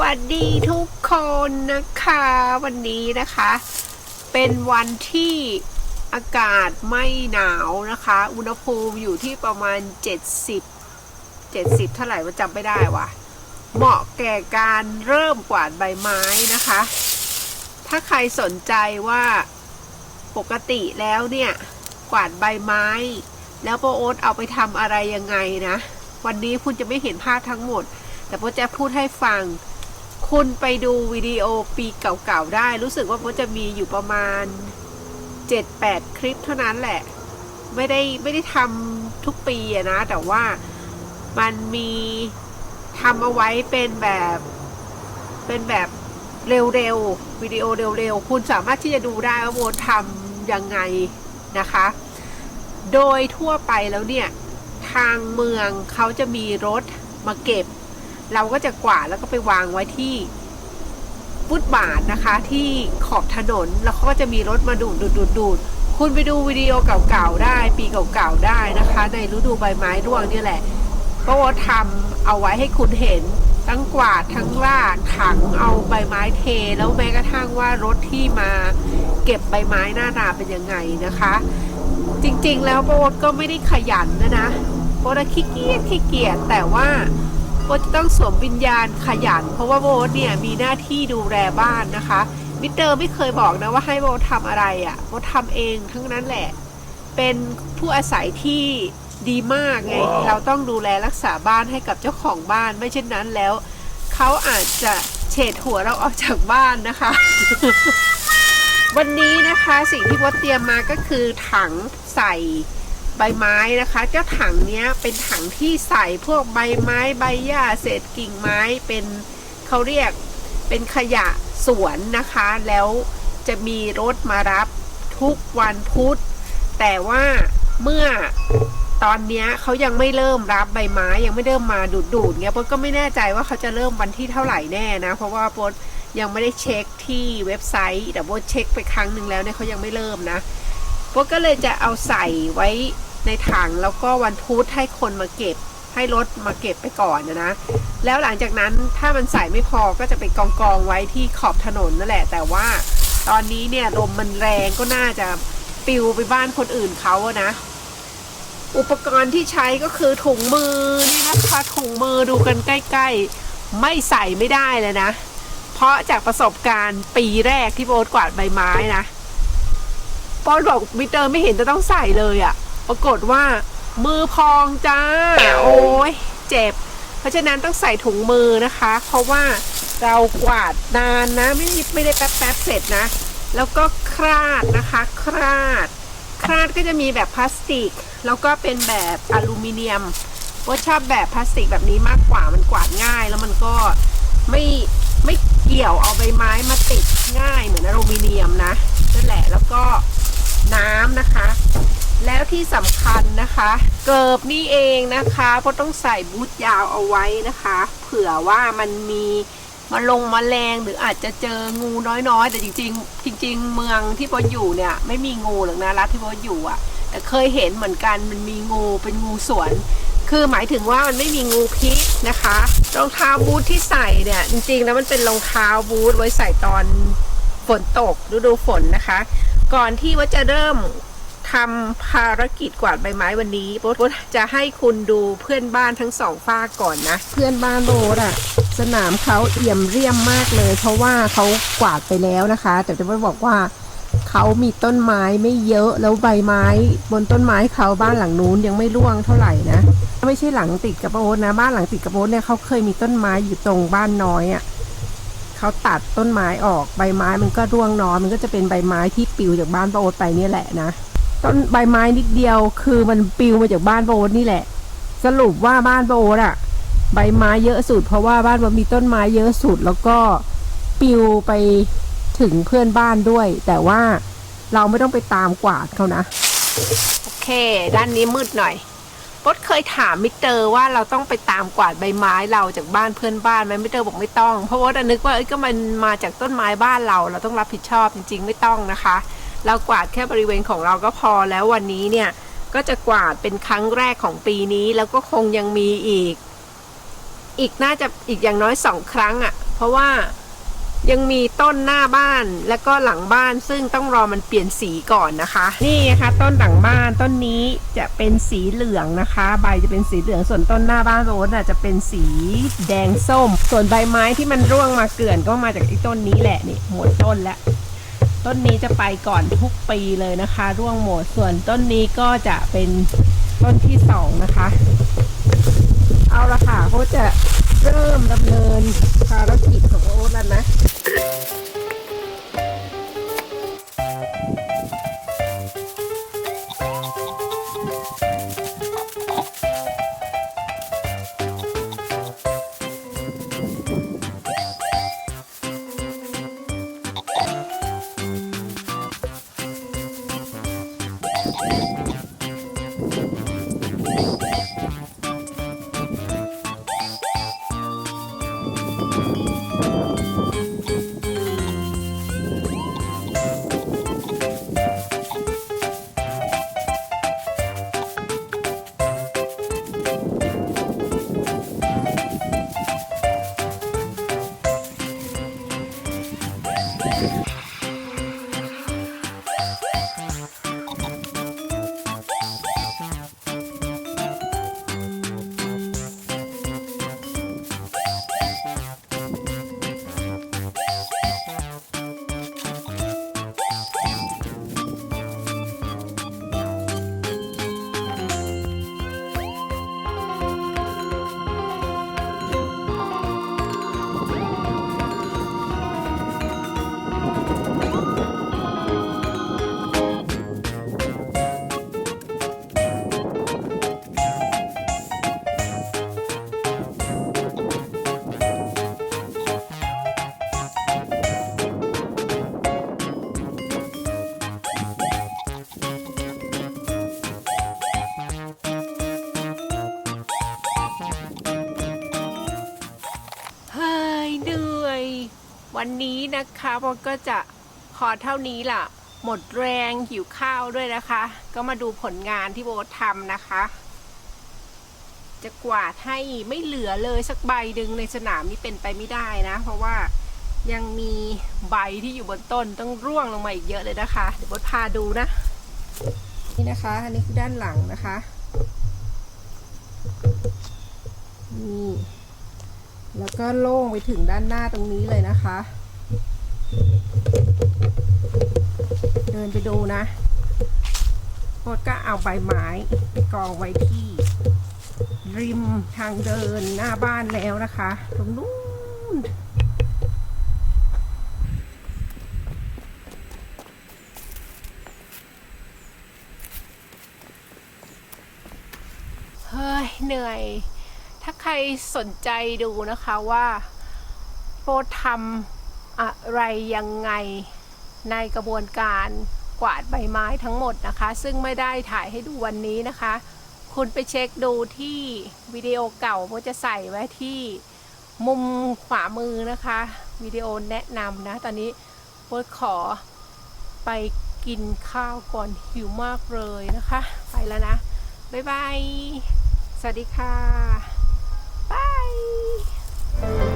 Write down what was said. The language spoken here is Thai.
วัสดีทุกคนนะคะ วันนี้นะคะ เป็นวันที่อากาศไม่หนาวนะคะ อุณหภูมิอยู่ที่ประมาณ 70 70 เท่าไหร่ว่าจำไม่ได้ว่ะ เหมาะแก่การเริ่มกวาดใบไม้นะคะ ถ้าใครสนใจว่าปกติแล้วเนี่ย กวาดใบไม้ แล้วโปโอ๊ตเอาไปทำอะไรยังไงนะ วันนี้คุณจะไม่เห็นภาพทั้งหมดแต่โป๊จะพูดให้ฟัง คุณไปดูวิดีโอปีเก่าๆได้ รู้สึกว่าโป๊จะมีอยู่ประมาณ 7-8 คลิปเท่านั้นแหละ ไม่ได้ไม่ได้ทำทุกปีอะนะ แต่ว่ามันมีทำเอาไว้เป็นแบบ เป็นแบบเร็วๆวิดีโอเร็วๆ คุณสามารถที่จะดูได้ว่าโบทำยังไงนะคะ โดยทั่วไปแล้วเนี่ย ทางเมืองเขาจะมีรถมาเก็บ เราก็จะกวาดแล้วก็ไปวางไว้ที่ฟุตบาทนะคะ ที่ขอบถนนแล้วเขาก็จะมีรถมาดูดดูดดูดดดคุณไปดูวิดีโอเก่าๆได้ ปีเก่าๆได้นะคะ ในฤดูใบไม้ร่วงนี่แหละเพราะว่าทำเอาไว้ให้คุณเห็นทั้งกวาดทั้งลากถังเอาใบไม้เท แล้วแม้กระทั่งว่ารถที่มาเก็บใบไม้หน้านาเป็นยังไงนะคะ จริงๆแล้วโบทก็ไม่ได้ขยันนะนะโบทอะขี้เกียจขี้เกียจแต่ว่า โบทจะต้องสวมวิญญาณขยัน เพราะว่าโบทเนี่ยมีหน้าที่ดูแลบ้านนะคะมิสเตอร์ไม่เคยบอกนะว่าให้โบททำอะไรอะ่ะโบททำเองทั้งนั้นแหละ เป็นผู้อาศัยที่ดีมากไงเราต้องดูแลรักษาบ้านให้กับเจ้าของบ้านไม่เช่นนั้นแล้ว เขาอาจจะเฉดหัวเราออกจากบ้านนะคะ วันนี้นะคะสิ่งที่โบทเตรียมมาก็คือถังใส่ ใบไม้นะคะ เจ้าถังเนี้ยเป็นถังที่ใส่พวกใบไม้ใบหญ้าเศษกิ่งไม้เป็นเขาเรียกเป็นขยะสวนนะคะ แล้วจะมีรถมารับทุกวันพุธ แต่ว่าเมื่อตอนนี้เขายังไม่เริ่มรับใบไม้ยังไม่เริ่มมาดูดดูดเงี้ยป๊ก็ไม่แน่ใจว่าเขาจะเริ่มวันที่เท่าไหร่แน่นะ เพราะว่าป๊ยังไม่ได้เช็คที่เว็บไซต์แต่ป๊เช็คไปครั้งหนึ่งแล้วเนี่ยเขายังไม่เริ่มนะป๊ก็เลยจะเอาใส่ไว้ ในถังแล้วก็วันพุธให้คนมาเก็บ ให้รถมาเก็บไปก่อนนะนะ แล้วหลังจากนั้นถ้ามันใส่ไม่พอก็จะไปกองกองไว้ที่ขอบถนนนั่นแหละ แต่ว่าตอนนี้เนี่ยลมมันแรงก็น่าจะปลิวไปบ้านคนอื่นเขาอะนะ อุปกรณ์ที่ใช้ก็คือถุงมือนี่นะคะถุงมือดูกันใกล้ๆ ไม่ใส่ไม่ได้เลยนะ เพราะจากประสบการณ์ปีแรกที่โบทกวาดใบไม้นะปอนบอกมิเตอร์ไม่เห็นจะต้องใส่เลยอะ ปรากฏว่า มือพองจ้า โอ้ยเจ็บ เพราะฉะนั้นต้องใส่ถุงมือนะคะ เพราะว่าเรากวาดนานนะ ไม่ไม่ได้แป๊บๆเสร็จนะ แล้วก็คราดนะคะคราดคราดก็จะมีแบบพลาสติก แล้วก็เป็นแบบอลูมิเนียมว่าชอบแบบพลาสติกแบบนี้มากกว่ามันกวาดง่าย แล้วมันก็ไม่ไม่เกี่ยวเอาใบไม้มาติดง่ายเหมือนอลูมิเนียมนะนั่นแหละแล้วก็น้ำนะคะ แล้วที่สำคัญนะคะ เกิบนี่เองนะคะก็ต้องใส่บูทยาวเอาไว้นะคะ เผื่อว่ามันมีมาลงมาแรงหรืออาจจะเจองูน้อยๆ แต่จริงๆ จริง ๆ เมืองที่โบทอยู่เนี่ย ไม่มีงูหรอกนะรัฐที่โบทอยู่อะ่ะ แต่เคยเห็นเหมือนกันมันมีงูเป็นงูสวน คือหมายถึงว่ามันไม่มีงูพิษนะคะรองเท้าบูทที่ใส่เนี่ย จริงๆแล้วมันเป็นรองเท้าบูทไว้ใส่ตอนฝนตกฤดูฝนนะคะ ก่อนที่ว่าจะเริ่ม ทำภารกิจกวาดใบไม้วันนี้โบ๊ทจะให้คุณดูเพื่อนบ้านทั้งสองฝ้ากก่อนนะ เพื่อนบ้านโบ๊ทอะสนามเขาเอี่ยมเรียมมากเลย เพราะว่าเขากวาดไปแล้วนะคะ แต่จะไม่บอกว่าเขามีต้นไม้ไม่เยอะแล้วใบไม้ บนต้นไม้เขาบ้านหลังนู้นยังไม่ร่วงเท่าไหร่นะไม่ใช่หลังติดกับโบ๊ทนะ บ้านหลังติดกับโบ๊ทเนี่ยเขาเคยมีต้นไม้อยู่ตรงบ้านน้อยอะเขาตัดต้นไม้ออกใบไม้มันก็ร่วงน้อยมันก็จะเป็นใบไม้ที่ปิวจากบ้านป้าโอ๊ตไปนี่แหละนะ ต้นใบไม้นิดเดียว คือมันปิวมาจากบ้านป้าโอ๊ตนี่แหละ สรุปว่าบ้านป้าโอ๊ตอะใบไม้เยอะสุด เพราะว่าบ้านมันมีต้นไม้เยอะสุด แล้วก็ปิวไปถึงเพื่อนบ้านด้วย แต่ว่าเราไม่ต้องไปตามกวาดเขานะ โอเค ด้านนี้มืดหน่อยปดเคยถามมิเตอร์ว่าเราต้องไปตามกวาดใบไม้เราจากบ้านเพื่อนบ้านไหมมิเตอร์บอกไม่ต้อง เพราะว่านึกว่าเอ้ยก็มันมาจากต้นไม้บ้านเรา เราต้องรับผิดชอบจริง ๆ ไม่ต้องนะคะ เรากวาดแค่บริเวณของเราก็พอแล้ววันนี้เนี่ยก็จะกวาดเป็นครั้งแรกของปีนี้แล้วก็คงยังมีอีก อีกน่าจะอีกอย่างน้อยสองครั้งอะ่ะ เพราะว่ายังมีต้นหน้าบ้านและก็หลังบ้านซึ่งต้องรอมันเปลี่ยนสีก่อนนะคะ นี่นะคะต้นหลังบ้านต้นนี้จะเป็นสีเหลืองนะคะ ใบจะเป็นสีเหลืองส่วนต้นหน้าบ้านโรสน่ะจะเป็นสีแดงส้ม ส่วนใบไม้ที่มันร่วงมาเกลื่อนก็มาจากไอ้ต้นนี้แหละนี่หมดต้นแล้ว ต้นนี้จะไปก่อนทุกปีเลยนะคะ ร่วงหมดส่วนต้นนี้ก็จะเป็นต้นที่สองนะคะ เอาละค่ะเขาจะเริ่มดำเนินภารกิจของโอ๊ตแล้วนะ เวันนี้นะคะโบก็จะขอเท่านี้ล่ะ หมดแรงหิวข้าวด้วยนะคะ ก็มาดูผลงานที่โบทำนะคะ จะกวาดให้ไม่เหลือเลยสักใบดึงในสนามนี่เป็นไปไม่ได้นะ เพราะว่ายังมีใบที่อยู่บนต้นต้องร่วงลงมาอีกเยอะเลยนะคะ เดี๋ยวโบทพาดูนะ นี่นะคะ อันนี้คือด้านหลังนะคะ นี่ แล้วก็โล่งไปถึงด้านหน้าตรงนี้เลยนะคะ เดินไปดูนะโคดก็เอาใบไม้ไปกองไว้ที่ริมทางเดินหน้าบ้านแล้วนะคะ ตรงนู้นเฮ้ยเหนื่อย รสนใจดูนะคะว่าโปรทำอะไรยังไงในกระบวนการกวาดใบไม้ทั้งหมดนะคะ ซึ่งไม่ได้ถ่ายให้ดูวันนี้นะคะ คุณไปเช็คดูที่วิดีโอเก่าโปจะใส่ไว้ที่มุมขวามือนะคะ วิดีโอแนะนำนะ ตอนนี้โปขอไปกินข้าวก่อนหิวมากเลยนะคะ ไปแล้วนะ บ๊ายบาย สวัสดีค่ะ 아!